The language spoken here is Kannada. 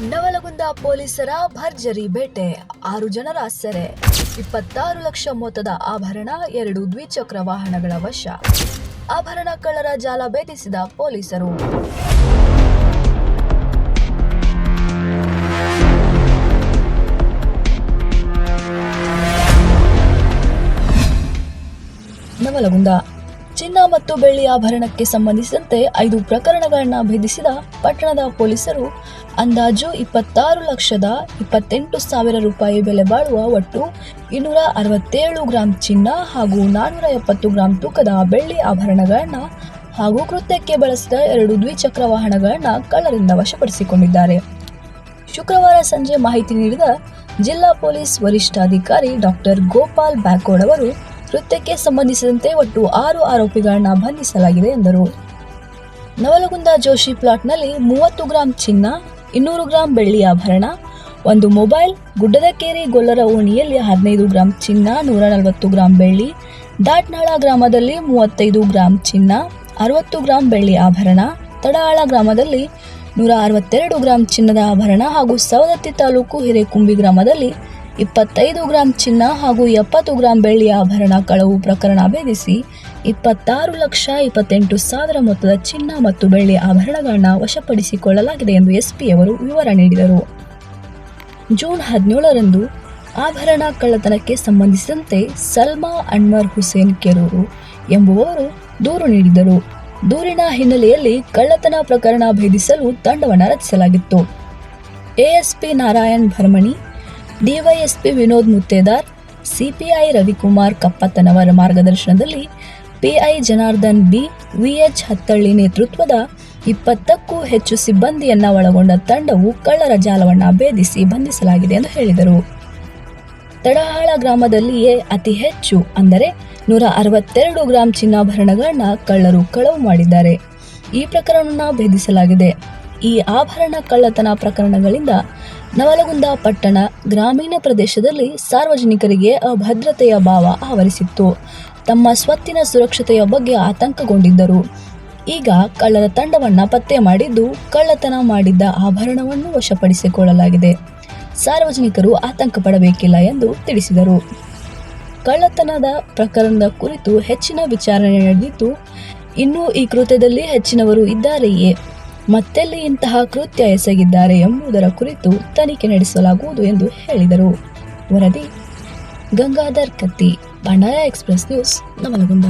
ನವಲಗುಂದ ಪೊಲೀಸರ ಭರ್ಜರಿ ಬೇಟೆ, ಆರು ಜನರ ಸೆರೆ, ಇಪ್ಪತ್ತಾರು ಲಕ್ಷ ಮೊತ್ತದ ಆಭರಣ, ಎರಡು ದ್ವಿಚಕ್ರ ವಾಹನಗಳ ವಶ. ಆಭರಣ ಕಳ್ಳರ ಜಾಲ ಭೇದಿಸಿದ ಪೊಲೀಸರು. ನವಲಗುಂದ ಚಿನ್ನ ಮತ್ತು ಬೆಳ್ಳಿ ಆಭರಣಕ್ಕೆ ಸಂಬಂಧಿಸಿದಂತೆ ಐದು ಪ್ರಕರಣಗಳನ್ನು ಭೇದಿಸಿದ ಪಟ್ಟಣದ ಪೊಲೀಸರು ಅಂದಾಜು ಇಪ್ಪತ್ತಾರು ಲಕ್ಷದ ಇಪ್ಪತ್ತೆಂಟು ಸಾವಿರ ರೂಪಾಯಿ ಬೆಲೆ ಬಾಳುವ ಒಟ್ಟು ಇನ್ನೂರ ಅರವತ್ತೇಳು ಗ್ರಾಂ ಚಿನ್ನ ಹಾಗೂ ನಾನ್ನೂರ ಎಪ್ಪತ್ತು ಗ್ರಾಂ ತೂಕದ ಬೆಳ್ಳಿ ಆಭರಣಗಳನ್ನು ಹಾಗೂ ಕೃತ್ಯಕ್ಕೆ ಬಳಸಿದ ಎರಡು ದ್ವಿಚಕ್ರ ವಾಹನಗಳನ್ನು ಕಳ್ಳರಿಂದ ವಶಪಡಿಸಿಕೊಂಡಿದ್ದಾರೆ. ಶುಕ್ರವಾರ ಸಂಜೆ ಮಾಹಿತಿ ನೀಡಿದ ಜಿಲ್ಲಾ ಪೊಲೀಸ್ ವರಿಷ್ಠಾಧಿಕಾರಿ ಡಾಕ್ಟರ್ ಗೋಪಾಲ್ ಬ್ಯಾಕೋಡ್ ಅವರು ಕೃತ್ಯಕ್ಕೆ ಸಂಬಂಧಿಸಿದಂತೆ ಒಟ್ಟು ಆರು ಆರೋಪಿಗಳನ್ನ ಬಂಧಿಸಲಾಗಿದೆ ಎಂದರು. ನವಲಗುಂದ ಜೋಶಿ ಪ್ಲಾಟ್ನಲ್ಲಿ ಮೂವತ್ತು ಗ್ರಾಂ ಚಿನ್ನ, ಇನ್ನೂರು ಗ್ರಾಂ ಬೆಳ್ಳಿ ಆಭರಣ, ಒಂದು ಮೊಬೈಲ್, ಗುಡ್ಡದಕೇರಿ ಗೊಲ್ಲರ ಓಣಿಯಲ್ಲಿ ಹದಿನೈದು ಗ್ರಾಂ ಚಿನ್ನ, ನೂರ ನಲವತ್ತು ಗ್ರಾಂ ಬೆಳ್ಳಿ, ದಾಟ್ನಾಳ ಗ್ರಾಮದಲ್ಲಿ ಮೂವತ್ತೈದು ಗ್ರಾಂ ಚಿನ್ನ, ಅರವತ್ತು ಗ್ರಾಂ ಬೆಳ್ಳಿ ಆಭರಣ, ತಡಾಳ ಗ್ರಾಮದಲ್ಲಿ ನೂರ ಅರವತ್ತೆರಡು ಗ್ರಾಂ ಚಿನ್ನದ ಆಭರಣ ಹಾಗೂ ಸವದತ್ತಿ ತಾಲೂಕು ಹಿರೇಕುಂಬಿ ಗ್ರಾಮದಲ್ಲಿ ಇಪ್ಪತ್ತೈದು ಗ್ರಾಂ ಚಿನ್ನ ಹಾಗೂ ಎಪ್ಪತ್ತು ಗ್ರಾಂ ಬೆಳ್ಳಿ ಆಭರಣ ಕಳವು ಪ್ರಕರಣ ಭೇದಿಸಿ ಇಪ್ಪತ್ತಾರು ಲಕ್ಷ ಇಪ್ಪತ್ತೆಂಟು ಸಾವಿರ ಮೊತ್ತದ ಚಿನ್ನ ಮತ್ತು ಬೆಳ್ಳಿ ಆಭರಣಗಳನ್ನು ವಶಪಡಿಸಿಕೊಳ್ಳಲಾಗಿದೆ ಎಂದು ಎಸ್ಪಿಯವರು ವಿವರ ನೀಡಿದರು. ಜೂನ್ ಹದಿನೇಳರಂದು ಆಭರಣ ಕಳ್ಳತನಕ್ಕೆ ಸಂಬಂಧಿಸಿದಂತೆ ಸಲ್ಮಾ ಅನ್ವರ್ ಹುಸೇನ್ ಕೆರೂರು ಎಂಬುವವರು ದೂರು ನೀಡಿದರು ದೂರಿನ ಹಿನ್ನೆಲೆಯಲ್ಲಿ ಕಳ್ಳತನ ಪ್ರಕರಣ ಭೇದಿಸಲು ತಂಡವನ್ನು ರಚಿಸಲಾಗಿತ್ತು. ASP Narayan Bharmani DYSP Vinod Muttedar, CPI Ravikumar Kappattanavar ಮಾರ್ಗದರ್ಶನದಲ್ಲಿ PI Janardan B, VH Hattalli ನೇತೃತ್ವದ ಇಪ್ಪತ್ತಕ್ಕೂ ಹೆಚ್ಚು ಸಿಬ್ಬಂದಿಯನ್ನ ಒಳಗೊಂಡ ತಂಡವು ಕಳ್ಳರ ಜಾಲವನ್ನು ಭೇದಿಸಿ ಬಂಧಿಸಲಾಗಿದೆ ಎಂದು ಹೇಳಿದರು. ತಡಹಾಳ ಗ್ರಾಮದಲ್ಲಿಯೇ ಅತಿ ಹೆಚ್ಚು, ಅಂದರೆ ನೂರ ಅರವತ್ತೆರಡು ಗ್ರಾಂ ಚಿನ್ನಾಭರಣಗಳನ್ನ ಕಳ್ಳರು ಕಳವು ಮಾಡಿದ್ದಾರೆ. ಈ ಪ್ರಕರಣವನ್ನು ಭೇದಿಸಲಾಗಿದೆ. ಈ ಆಭರಣ ಕಳ್ಳತನ ಪ್ರಕರಣಗಳಿಂದ ನವಲಗುಂದ ಪಟ್ಟಣ ಗ್ರಾಮೀಣ ಪ್ರದೇಶದಲ್ಲಿ ಸಾರ್ವಜನಿಕರಿಗೆ ಅಭದ್ರತೆಯ ಭಾವ ಆವರಿಸಿತ್ತು. ತಮ್ಮ ಸ್ವತ್ತಿನ ಸುರಕ್ಷತೆಯ ಬಗ್ಗೆ ಆತಂಕಗೊಂಡಿದ್ದರು. ಈಗ ಕಳ್ಳರ ತಂಡವನ್ನು ಪತ್ತೆ ಮಾಡಿದ್ದು ಕಳ್ಳತನ ಮಾಡಿದ್ದ ಆಭರಣವನ್ನು ವಶಪಡಿಸಿಕೊಳ್ಳಲಾಗಿದೆ. ಸಾರ್ವಜನಿಕರು ಆತಂಕ ಪಡಬೇಕಿಲ್ಲ ಎಂದು ತಿಳಿಸಿದರು. ಕಳ್ಳತನದ ಪ್ರಕರಣದ ಕುರಿತು ಹೆಚ್ಚಿನ ವಿಚಾರಣೆ ನಡೆದಿದ್ದು, ಇನ್ನೂ ಈ ಕೃತ್ಯದಲ್ಲಿ ಹೆಚ್ಚಿನವರು ಇದ್ದಾರೆಯೇ? ಮತ್ತೆಲ್ಲಿ ಇಂತಹ ಕೃತ್ಯ ಎಸಗಿದ್ದಾರೆ ಎಂಬುದರ ಕುರಿತು ತನಿಖೆ ನಡೆಸಲಾಗುವುದು ಎಂದು ಹೇಳಿದರು. ವರದಿ ಗಂಗಾಧರ್ ಕತ್ತಿ, ಬಂಡಾಯ ಎಕ್ಸ್ಪ್ರೆಸ್ ನ್ಯೂಸ್, ನವಲಗುಂದ.